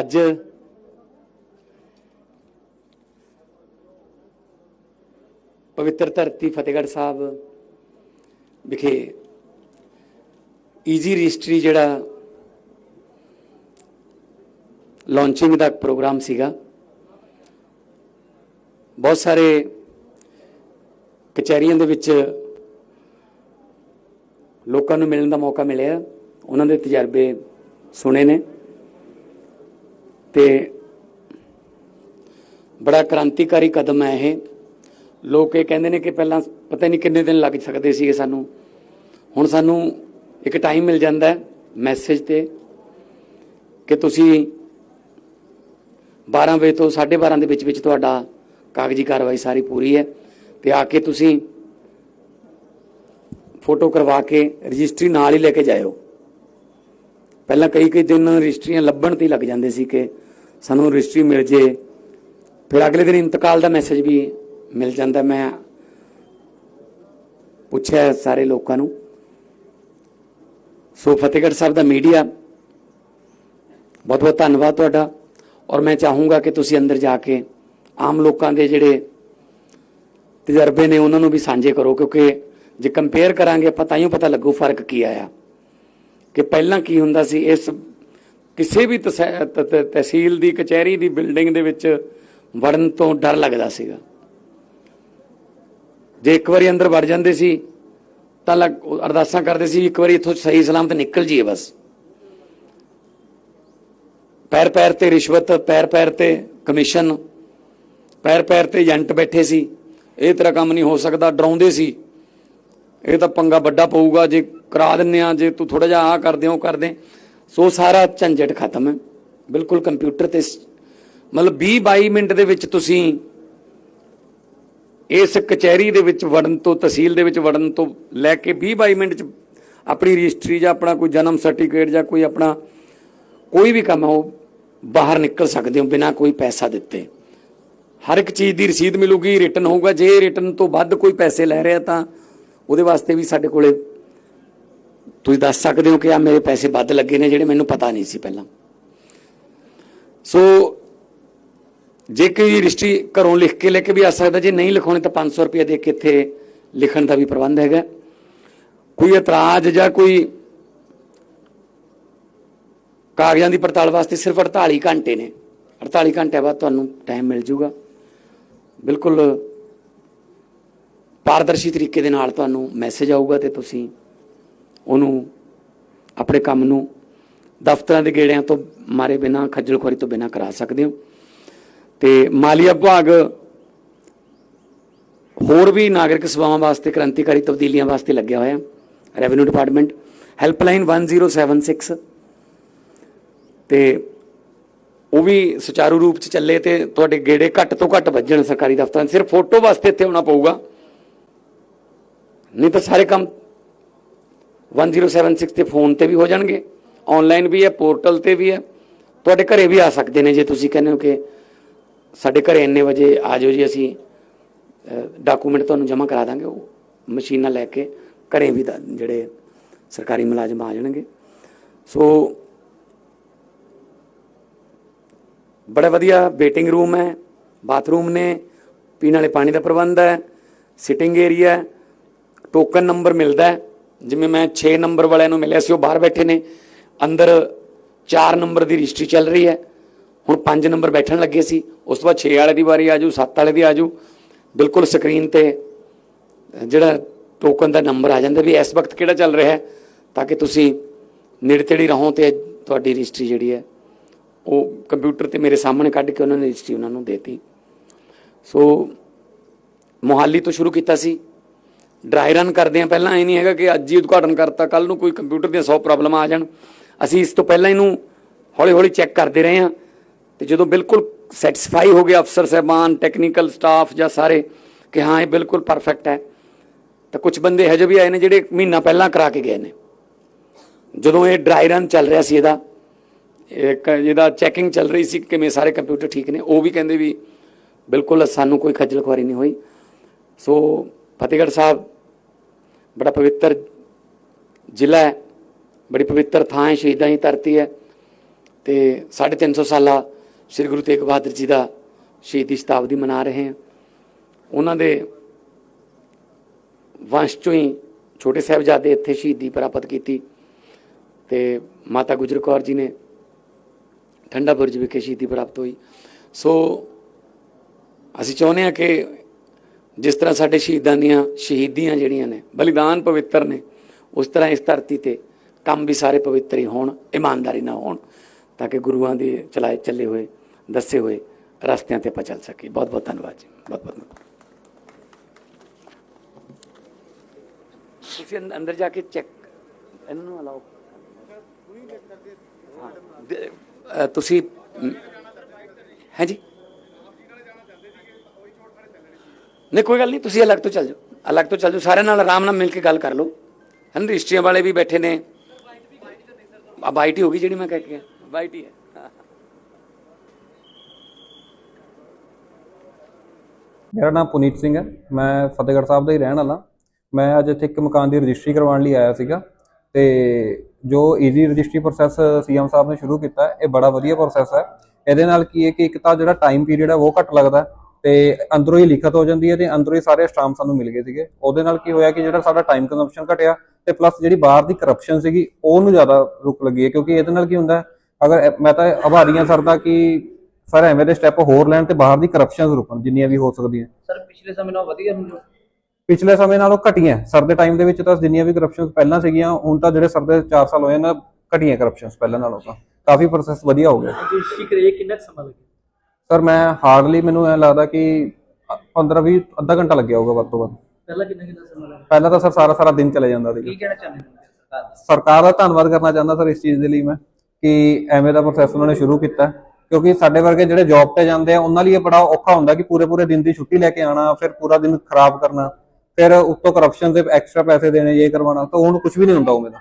ਅੱਜ ਪਵਿੱਤਰ ਧਰਤੀ ਫਤਿਹਗੜ੍ਹ ਸਾਹਿਬ ਵਿਖੇ ਈਜ਼ੀ ਰਜਿਸਟਰੀ ਜਿਹੜਾ ਲਾਂਚਿੰਗ ਦਾ ਪ੍ਰੋਗਰਾਮ ਸੀਗਾ। ਬਹੁਤ ਸਾਰੇ ਕਚਹਿਰੀਆਂ ਦੇ ਵਿੱਚ ਲੋਕਾਂ ਨੂੰ ਮਿਲਣ ਦਾ ਮੌਕਾ ਮਿਲਿਆ। ਉਹਨਾਂ ਦੇ ਤਜਰਬੇ ਸੁਣੇ ਨੇ। ਤੇ ਬੜਾ ਕ੍ਰਾਂਤੀਕਾਰੀ ਕਦਮ ਹੈ ਇਹ। ਲੋਕ ਇਹ ਕਹਿੰਦੇ ਨੇ ਕਿ ਪਹਿਲਾਂ ਪਤਾ ਨਹੀਂ ਕਿੰਨੇ ਦਿਨ ਲੱਗ ਸਕਦੇ ਸੀਗੇ ਸਾਨੂੰ। ਹੁਣ ਸਾਨੂੰ ਇੱਕ ਟਾਈਮ ਮਿਲ ਜਾਂਦਾ ਹੈ ਮੈਸੇਜ ਤੇ ਕਿ ਤੁਸੀਂ 12 ਵਜੇ ਤੋਂ 12:30 ਦੇ ਵਿੱਚ ਵਿੱਚ ਤੁਹਾਡਾ ਕਾਗਜ਼ੀ ਕਾਰਵਾਈ ਸਾਰੀ ਪੂਰੀ ਹੈ ਤੇ ਆ ਕੇ ਤੁਸੀਂ ਫੋਟੋ ਕਰਵਾ ਕੇ ਰਜਿਸਟਰੀ ਨਾਲ ਹੀ ਲੈ ਕੇ ਜਾਇਓ। ਪਹਿਲਾਂ ਕਈ ਕਈ ਦਿਨ ਰਜਿਸਟਰੀਆਂ ਲੱਭਣ ਤੇ ਹੀ ਲੱਗ ਜਾਂਦੇ ਸੀ ਕਿ ਸਾਨੂੰ ਰਜਿਸਟਰੀ ਮਿਲ ਜੇ। ਫਿਰ ਅਗਲੇ ਦਿਨ ਇੰਤਕਾਲ ਦਾ ਮੈਸੇਜ ਵੀ ਮਿਲ ਜਾਂਦਾ। ਮੈਂ ਪੁੱਛਿਆ ਸਾਰੇ ਲੋਕਾਂ ਨੂੰ। ਸੋ ਫਤਿਹਗੜ੍ਹ ਸਾਹਿਬ ਦਾ ਮੀਡੀਆ ਬਹੁਤ ਬਹੁਤ ਧੰਨਵਾਦ ਤੁਹਾਡਾ। ਔਰ ਮੈਂ ਚਾਹੂੰਗਾ ਕਿ ਤੁਸੀਂ ਅੰਦਰ ਜਾ ਕੇ ਆਮ ਲੋਕਾਂ ਦੇ ਜਿਹੜੇ ਤਜਰਬੇ ਨੇ, ਉਹਨਾਂ ਨੂੰ ਵੀ ਸਾਂਝੇ ਕਰੋ। ਕਿਉਂਕਿ ਜੇ ਕੰਪੇਅਰ ਕਰਾਂਗੇ, ਆਪਾਂ ਤਾਂ ਹੀ ਪਤਾ ਲੱਗੂ ਫ਼ਰਕ ਕੀ ਆਇਆ। ਕਿ ਪਹਿਲਾਂ ਕੀ ਹੁੰਦਾ ਸੀ, ਇਸ ਕਿਸੇ ਵੀ ਤਸੈ- ਤਹਿਸੀਲ ਦੀ, ਕਚਹਿਰੀ ਦੀ ਬਿਲਡਿੰਗ ਦੇ ਵਿੱਚ ਵੜਨ ਤੋਂ ਡਰ ਲੱਗਦਾ ਸੀਗਾ। ਜੇ ਇੱਕ ਵਾਰੀ ਅੰਦਰ ਵੜ ਜਾਂਦੇ ਸੀ, ਤਾਂ ਲੱਗ- ਅਰਦਾਸਾਂ ਕਰਦੇ ਸੀ ਇੱਕ ਵਾਰੀ ਇੱਥੋਂ ਸਹੀ ਸਲਾਮਤ ਨਿਕਲ ਜੀਏ ਬਸ। ਪੈਰ ਪੈਰ ਤੇ ਰਿਸ਼ਵਤ ਪੈਰ ਪੈਰ ਤੇ ਕਮਿਸ਼ਨ ਪੈਰ ਪੈਰ ਤੇ ਏਜੰਟ ਬੈਠੇ ਸੀ। ਇਹ ਤਰ੍ਹਾਂ ਕੰਮ ਨਹੀਂ ਹੋ ਸਕਦਾ, ਡਰਾਉਂਦੇ ਸੀ। ਇਹ ਤਾਂ ਪੰਗਾ ਵੱਡਾ ਪਊਗਾ, ਜੇ ਕਰਾ ਦਿੰਨੇ ਆ ਜੇ ਤੂੰ ਥੋੜਾ ਜਿਹਾ ਆ ਕਰਦੇ ਹੋ ਕਰਦੇ। ਸੋ ਸਾਰਾ ਝੰਜਟ ਖਤਮ ਹੈ। ਬਿਲਕੁਲ ਕੰਪਿਊਟਰ ਤੇ ਮਤਲਬ 20 22 ਮਿੰਟ ਦੇ ਵਿੱਚ ਤੁਸੀਂ ਇਸ ਕਚਹਿਰੀ ਦੇ ਵਿੱਚ ਵੜਨ ਤੋਂ, ਤਹਿਸੀਲ ਦੇ ਵਿੱਚ ਵੜਨ ਤੋਂ ਲੈ ਕੇ 20 22 ਮਿੰਟ ਚ ਆਪਣੀ ਰਜਿਸਟਰੀ ਜਾਂ ਆਪਣਾ ਕੋਈ ਜਨਮ ਸਰਟੀਫਿਕੇਟ ਜਾਂ ਕੋਈ ਆਪਣਾ ਕੋਈ ਵੀ ਕੰਮ ਹੈ ਉਹ ਬਾਹਰ ਨਿਕਲ ਸਕਦੇ ਹੋ ਬਿਨਾਂ ਕੋਈ ਪੈਸਾ ਦਿੱਤੇ। ਹਰ ਇੱਕ ਚੀਜ਼ ਦੀ ਰਸੀਦ ਮਿਲੂਗੀ, ਰਿਟਰਨ ਹੋਊਗਾ। ਜੇ ਰਿਟਰਨ ਤੋਂ ਵੱਧ ਕੋਈ ਪੈਸੇ ਲੈ ਰਿਹਾ ਤਾਂ ਉਹਦੇ ਵਾਸਤੇ ਵੀ ਸਾਡੇ ਕੋਲੇ ਤੁਸੀਂ ਦੱਸ ਸਕਦੇ ਹੋ ਕਿ ਆ ਮੇਰੇ ਪੈਸੇ ਵੱਧ ਲੱਗੇ ਨੇ ਜਿਹੜੇ ਮੈਨੂੰ ਪਤਾ ਨਹੀਂ ਸੀ ਪਹਿਲਾਂ। ਸੋ ਜੇ ਕੋਈ ਰਜਿਸਟਰੀ ਘਰੋਂ ਲਿਖ ਕੇ ਲੈ ਕੇ ਵੀ ਆ ਸਕਦਾ, ਜੇ ਨਹੀਂ ਲਿਖਾਉਣੇ ਤਾਂ 500 ਰੁਪਏ ਦੇ ਕੇ ਇੱਥੇ ਲਿਖਣ ਦਾ ਵੀ ਪ੍ਰਬੰਧ ਹੈਗਾ। ਕੋਈ ਇਤਰਾਜ਼ ਜਾਂ ਕੋਈ ਕਾਗਜ਼ਾਂ ਦੀ ਪੜਤਾਲ ਵਾਸਤੇ ਸਿਰਫ 48 ਘੰਟੇ ਨੇ। 48 ਘੰਟਿਆਂ ਬਾਅਦ ਤੁਹਾਨੂੰ ਟਾਈਮ ਮਿਲ ਜਾਊਗਾ ਬਿਲਕੁਲ ਪਾਰਦਰਸ਼ੀ ਤਰੀਕੇ ਦੇ ਨਾਲ ਤੁਹਾਨੂੰ ਮੈਸੇਜ ਆਊਗਾ ਤੇ ਤੁਸੀਂ ਉਹਨੂੰ ਆਪਣੇ ਕੰਮ ਨੂੰ ਦਫ਼ਤਰਾਂ ਦੇ ਗੇੜਿਆਂ ਤੋਂ ਮਾਰੇ ਬਿਨਾ ਖੱਜਲ ਖੁਆਰੀ ਤੋਂ ਬਿਨਾ ਕਰਾ ਸਕਦੇ ਹੋ। ਤੇ ਮਾਲੀਆ ਵਿਭਾਗ ਹੋਰ ਵੀ ਨਾਗਰਿਕ ਸੇਵਾਵਾਂ ਵਾਸਤੇ, ਕ੍ਰਾਂਤੀਕਾਰੀ ਤਬਦੀਲੀਆਂ ਵਾਸਤੇ ਲੱਗਿਆ ਹੋਇਆ। ਰੈਵਨਿਊ ਡਿਪਾਰਟਮੈਂਟ ਹੈਲਪਲਾਈਨ 1076 ਤੇ ਉਹ ਵੀ ਸੁਚਾਰੂ ਰੂਪ ਚ ਚੱਲੇ ਤੇ ਤੁਹਾਡੇ ਗੇੜੇ ਘੱਟ ਤੋਂ ਘੱਟ ਵੱਜਣ ਸਰਕਾਰੀ ਦਫ਼ਤਰਾਂ ਸਿਰਫ ਫੋਟੋ ਵਾਸਤੇ ਇੱਥੇ ਆਉਣਾ ਪਊਗਾ। ਨਹੀਂ ਤਾਂ ਸਾਰੇ ਕੰਮ 1076 ਤੇ ਫੋਨ ਤੇ ਵੀ ਹੋ ਜਾਣਗੇ। ਆਨਲਾਈਨ ਵੀ ਹੈ ਪੋਰਟਲ ਤੇ ਵੀ ਹੈ। ਤੁਹਾਡੇ ਘਰੇ ਵੀ ਆ ਸਕਦੇ ਨੇ ਜੇ ਤੁਸੀਂ ਕਹਿੰਦੇ ਹੋ ਕਿ ਸਾਡੇ ਘਰੇ ਇੰਨੇ ਵਜੇ ਆ ਜਾਓ ਜੀ, ਅਸੀਂ ਡਾਕੂਮੈਂਟ ਤੁਹਾਨੂੰ ਜਮ੍ਹਾਂ ਕਰਾ ਦਾਂਗੇ, ਉਹ ਮਸ਼ੀਨਾਂ ਲੈ ਕੇ ਘਰੇ ਵੀ ਦਾ- ਜਿਹੜੇ ਸਰਕਾਰੀ ਮੁਲਾਜ਼ਮ ਆ ਜਾਣਗੇ। ਸੋ ਬੜਾ ਵਧੀਆ ਵੇਟਿੰਗ ਰੂਮ ਹੈ ਬਾਥਰੂਮ ਨੇ, ਪੀਣ ਵਾਲੇ ਪਾਣੀ ਦਾ ਪ੍ਰਬੰਧ ਹੈ ਸਿਟਿੰਗ ਏਰੀਆ ਹੈ। ਟੋਕਨ ਨੰਬਰ ਮਿਲਦਾ ਹੈ। ਜਿਵੇਂ ਮੈਂ 6 ਨੰਬਰ ਵਾਲਿਆਂ ਨੂੰ ਮਿਲਿਆ ਸੀ, ਉਹ ਬਾਹਰ ਬੈਠੇ ਨੇ। ਅੰਦਰ 4 ਨੰਬਰ ਦੀ ਰਜਿਸਟਰੀ ਚੱਲ ਰਹੀ ਹੈ। ਹੁਣ 5 ਨੰਬਰ ਬੈਠਣ ਲੱਗੇ ਸੀ। ਉਸ ਤੋਂ ਬਾਅਦ 6 ਵਾਲੇ ਦੀ ਵਾਰੀ ਆਜੂ 7 ਵਾਲੇ ਦੀ ਆਜੂ ਬਿਲਕੁਲ ਸਕਰੀਨ ਤੇ ਜਿਹੜਾ ਟੋਕਨ ਦਾ ਨੰਬਰ ਆ ਜਾਂਦਾ ਵੀ ਇਸ ਵਕਤ ਕਿਹੜਾ ਚੱਲ ਰਿਹਾ ਹੈ, ਤਾਂ ਕਿ ਤੁਸੀਂ ਨੇੜੇ ਤੇੜੇ ਰਹੋ ਤੇ ਤੁਹਾਡੀ ਰਜਿਸਟਰੀ ਜਿਹੜੀ ਹੈ, ਉਹ ਕੰਪਿਊਟਰ ਤੇ ਮੇਰੇ ਸਾਹਮਣੇ ਕੱਢ ਕੇ ਉਹਨਾਂ ਨੇ ਰਜਿਸਟਰੀ ਉਹਨਾਂ ਨੂੰ ਦੇਤੀ। ਸੋ ਮੋਹਾਲੀ ਤੋਂ ਸ਼ੁਰੂ ਕੀਤਾ ਸੀ। ਡਰਾਈ ਰਨ ਕਰਦੇ ਆ ਪਹਿਲਾਂ ਇਹ ਨਹੀਂ ਹੈਗਾ ਕਿ ਅੱਜ ਹੀ ਉਦਘਾਟਨ ਕਰਤਾ ਕੱਲ ਨੂੰ ਕੋਈ ਕੰਪਿਊਟਰ ਦੀਆਂ 100 ਪ੍ਰੋਬਲਮਾਂ ਆ ਜਾਣ। ਅਸੀਂ ਇਸ ਤੋਂ ਪਹਿਲਾਂ ਇਹਨੂੰ ਹੌਲੀ ਹੌਲੀ ਚੈੱਕ ਕਰਦੇ ਰਹੇ ਹਾਂ। ਤੇ ਜਦੋਂ ਬਿਲਕੁਲ ਸੈਟੀਸਫਾਈ ਹੋ ਗਏ ਅਫਸਰ ਸਹਿਬਾਨ ਟੈਕਨੀਕਲ ਸਟਾਫ ਜਾਂ ਸਾਰੇ, ਕਿ ਹਾਂ, ਇਹ ਬਿਲਕੁਲ ਪਰਫੈਕਟ ਹੈ। ਤਾਂ ਕੁਝ ਬੰਦੇ ਇਹੋ ਜਿਹੇ ਵੀ ਆਏ ਨੇ ਜਿਹੜੇ ਮਹੀਨਾ ਪਹਿਲਾਂ ਕਰਾ ਕੇ ਗਏ ਨੇ। ਜਦੋਂ ਇਹ ਡਰਾਈ ਰਨ ਚੱਲ ਰਿਹਾ ਸੀ ਇਹਦਾ, ਇੱਕ ਜਿਹਦਾ ਚੈਕਿੰਗ ਚੱਲ ਰਹੀ ਸੀ ਕਿਵੇਂ ਸਾਰੇ ਕੰਪਿਊਟਰ ਠੀਕ ਨੇ, ਉਹ ਵੀ ਕਹਿੰਦੇ ਵੀ ਬਿਲਕੁਲ ਸਾਨੂੰ ਕੋਈ ਖੱਜਲ ਖੁਆਰੀ ਨਹੀਂ ਹੋਈ। ਸੋ ਫਤਿਹਗੜ੍ਹ ਸਾਹਿਬ ਬੜਾ ਪਵਿੱਤਰ ਜ਼ਿਲ੍ਹਾ ਹੈ, ਬੜੀ ਪਵਿੱਤਰ ਥਾਂ ਹੈ, ਸ਼ਹੀਦਾਂ ਦੀ ਧਰਤੀ ਹੈ ਤੇ 350 ਸਾਲਾ ਸ੍ਰੀ ਗੁਰੂ ਤੇਗ ਬਹਾਦਰ ਜੀ ਦਾ ਸ਼ਹੀਦੀ ਸ਼ਤਾਬਦੀ ਮਨਾ ਰਹੇ ਹਾਂ। ਉਹਨਾਂ ਦੇ ਵੰਸ਼ ਚੋਂ ਹੀ ਛੋਟੇ ਸਾਹਿਬਜ਼ਾਦੇ ਇੱਥੇ ਸ਼ਹੀਦੀ ਪ੍ਰਾਪਤ ਕੀਤੀ ਤੇ ਮਾਤਾ ਗੁਜਰ ਕੌਰ ਜੀ ਨੇ ਠੰਡਾ ਬੁਰਜ ਵਿਖੇ ਸ਼ਹੀਦੀ ਪ੍ਰਾਪਤ ਹੋਈ। ਸੋ ਅਸੀਂ ਚਾਹੁੰਦੇ ਹਾਂ ਕਿ ਜਿਸ ਤਰ੍ਹਾਂ ਸਾਡੇ ਸ਼ਹੀਦਾਂ ਦੀਆਂ ਸ਼ਹੀਦੀਆਂ ਜਿਹੜੀਆਂ ਨੇ, ਬਲੀਦਾਨ ਪਵਿੱਤਰ ਨੇ, ਉਸ ਤਰ੍ਹਾਂ ਇਸ ਧਰਤੀ ਤੇ ਕੰਮ ਵੀ ਸਾਰੇ ਪਵਿੱਤਰ ਹੀ ਹੋਣ, ਇਮਾਨਦਾਰੀ ਨਾਲ ਹੋਣ, ਤਾਂ ਕਿ ਗੁਰੂਆਂ ਦੇ ਚਲਾਏ ਚੱਲੇ ਹੋਏ, ਦੱਸੇ ਹੋਏ ਰਸਤਿਆਂ ਤੇ ਆਪਾਂ ਚੱਲ ਸਕੀਏ। ਬਹੁਤ ਬਹੁਤ ਧੰਨਵਾਦ ਜੀ। ਬਹੁਤ ਬਹੁਤ ਧੰਨਵਾਦ। ਤੁਸੀਂ ਅੰਦ- ਅੰਦਰ ਜਾ ਕੇ ਚੈੱਕ, ਇਹਨਾਂ ਨੂੰ ਅਲਾਓ ਤੁਸੀਂ ਹੈ ਜੀ? ਨਹੀਂ ਕੋਈ ਗੱਲ ਨਹੀਂ, ਤੁਸੀਂ ਅਲੱਗ ਤੋਂ ਚੱਲ ਜਾਓ। ਅਲੱਗ ਤੋਂ ਚੱਲ ਜਾਓ, ਸਾਰਿਆਂ ਨਾਲ ਆਰਾਮ ਨਾਲ ਮਿਲ ਕੇ ਗੱਲ ਕਰ ਲਓ। ਹਨ ਰਜਿਸਟਰੀਆਂ ਵਾਲੇ ਵੀ ਬੈਠੇ ਨੇ। ਆ ਬਾਈਟੀ ਹੋ ਗਈ ਜਿਹੜੀ ਮੈਂ ਕਹਿ ਕੇ ਗਿਆ। ਬਾਈਟੀ ਹੈ ਮੇਰਾ ਨਾਮ ਪੁਨੀਤ ਸਿੰਘ ਹੈ। ਮੈਂ ਫਤਿਹਗੜ੍ਹ ਸਾਹਿਬ ਦਾ ਹੀ ਰਹਿਣ ਵਾਲਾ। ਮੈਂ ਅੱਜ ਇੱਥੇ ਇੱਕ ਮਕਾਨ ਦੀ ਰਜਿਸਟਰੀ ਕਰਵਾਉਣ ਲਈ ਆਇਆ ਸੀਗਾ। ਤੇ ਜੋ ਈਜ਼ੀ ਰਜਿਸਟਰੀ ਪ੍ਰੋਸੈਸ ਸੀਐਮ ਸਾਹਿਬ ਨੇ ਸ਼ੁਰੂ ਕੀਤਾ, ਇਹ ਬੜਾ ਵਧੀਆ ਪ੍ਰੋਸੈਸ ਹੈ। ਇਹਦੇ ਨਾਲ ਕੀ ਹੈ ਕਿ ਇੱਕ ਤਾਂ ਜਿਹੜਾ ਟਾਈਮ ਪੀਰੀਅਡ ਹੈ, ਉਹ ਘੱਟ ਲੱਗਦਾ ਤੇ ਅੰਦਰੋਂ ਹੀ ਲਿਖਤ ਹੋ ਜਾਂਦੀ ਹੈ ਤੇ ਅੰਦਰੋਂ ਹੀ ਸਾਰੇ ਸਟਾਂਪ ਸਾਨੂੰ ਮਿਲ ਗਏ ਸੀਗੇ। ਉਹਦੇ ਨਾਲ ਕੀ ਹੋਇਆ ਕਿ ਜਿਹੜਾ ਸਾਡਾ ਟਾਈਮ ਕੰਜ਼ੰਪਸ਼ਨ ਘਟਿਆ ਤੇ ਪਲੱਸ ਜਿਹੜੀ ਬਾਹਰ ਦੀ ਕਰਪਸ਼ਨ ਸੀਗੀ ਉਹਨੂੰ ਜ਼ਿਆਦਾ ਰੁਕ ਲੱਗੀ ਹੈ ਕਿਉਂਕਿ ਇਹਦੇ ਨਾਲ ਕੀ ਹੁੰਦਾ ਅਗਰ ਮੈਂ ਤਾਂ ਆਭਾਰੀਆਂ ਸਰ ਦਾ ਕਿ ਸਰ ਐਵੇਂ ਦੇ ਸਟੈਪ ਹੋਰ ਲੈਣ ਤੇ ਬਾਹਰ ਦੀ ਕਰਪਸ਼ਨ ਰੁਕਣ ਜਿੰਨੀਆਂ ਵੀ ਹੋ ਸਕਦੀਆਂ। ਸਰ ਪਿਛਲੇ ਸਮੇਂ ਨਾਲੋਂ ਵਧੀਆ ਹੁਣ ਪਿਛਲੇ ਸਮੇਂ ਨਾਲੋਂ ਘਟੀਆਂ। ਸਰ ਦੇ ਟਾਈਮ ਦੇ ਵਿੱਚ ਤਾਂ ਜਿੰਨੀਆਂ ਵੀ ਕਰਪਸ਼ਨਸ ਪਹਿਲਾਂ ਸੀਗੀਆਂ ਹੁਣ ਤਾਂ ਜਿਹੜੇ ਸਰ ਦੇ 4 ਸਾਲ ਹੋਏ ਨਾ ਘਟੀਆਂ ਕਰਪਸ਼ਨਸ ਪਹਿਲਾਂ ਨਾਲੋਂ ਤਾਂ। ਕਾਫੀ ਪ੍ਰੋਸੈਸ ਵਧੀਆ ਹੋ ਗਿਆ। ਰਜਿਸਟਰੀ ਕਰੇ ਕਿੰਨਾ ਸਮਾਂ ਲੱਗਿਆ? ਸਰ ਮੈਂ ਹਾਰਡਲੀ ਮੈਨੂੰ ਐ ਲੱਗਦਾ ਕਿ 15 20 ਅੱਧਾ ਘੰਟਾ ਲੱਗਿਆ ਹੋਊਗਾ ਵੱਧ ਤੋਂ ਵੱਧ। ਪਹਿਲਾਂ ਕਿੰਨਾ ਕਿੰਨਾ ਸਮਾਂ ਲੱਗਿਆ? ਪਹਿਲਾਂ ਤਾਂ ਸਰ ਸਾਰਾ ਸਾਰਾ ਦਿਨ ਚਲੇ ਜਾਂਦਾ ਕੀ ਸੀ ਕਹਿਣਾ ਚਾਹੁੰਦੇ ਹੋ ਸਰਕਾਰ ਦਾ? ਸਰਕਾਰ ਦਾ ਧੰਨਵਾਦ ਕਰਨਾ ਚਾਹੁੰਦਾ ਸਰ ਇਸ ਚੀਜ਼ ਦੇ ਲਈ ਮੈਂ ਕਿ ਐਵੇਂ ਦਾ ਪ੍ਰੋਸੈਸ ਉਹਨਾਂ ਨੇ ਸ਼ੁਰੂ ਕੀਤਾ। ਕਿਉਂਕਿ ਸਾਡੇ ਵਰਗੇ ਜਿਹੜੇ ਜੌਬ ਤੇ ਜਾਂਦੇ ਆ ਉਹਨਾਂ ਲਈ ਇਹ ਬੜਾ ਔਖਾ ਹੁੰਦਾ ਕਿ ਪੂਰੇ ਪੂਰੇ ਦਿਨ ਦੀ ਛੁੱਟੀ ਲੈ ਕੇ ਆਣਾ ਫਿਰ ਪੂਰਾ ਦਿਨ ਖਰਾਬ ਕਰਨਾ ਫਿਰ ਉੱਤੋਂ ਕਰਪਸ਼ਨ ਦੇ ਐਕਸਟਰਾ ਪੈਸੇ ਦੇਣੇ ਇਹ ਕਰਵਾਉਣਾ ਤਾਂ ਉਹਨੂੰ ਕੁਝ ਵੀ ਨਹੀਂ ਹੁੰਦਾ ਉਵੇਂ ਦਾ।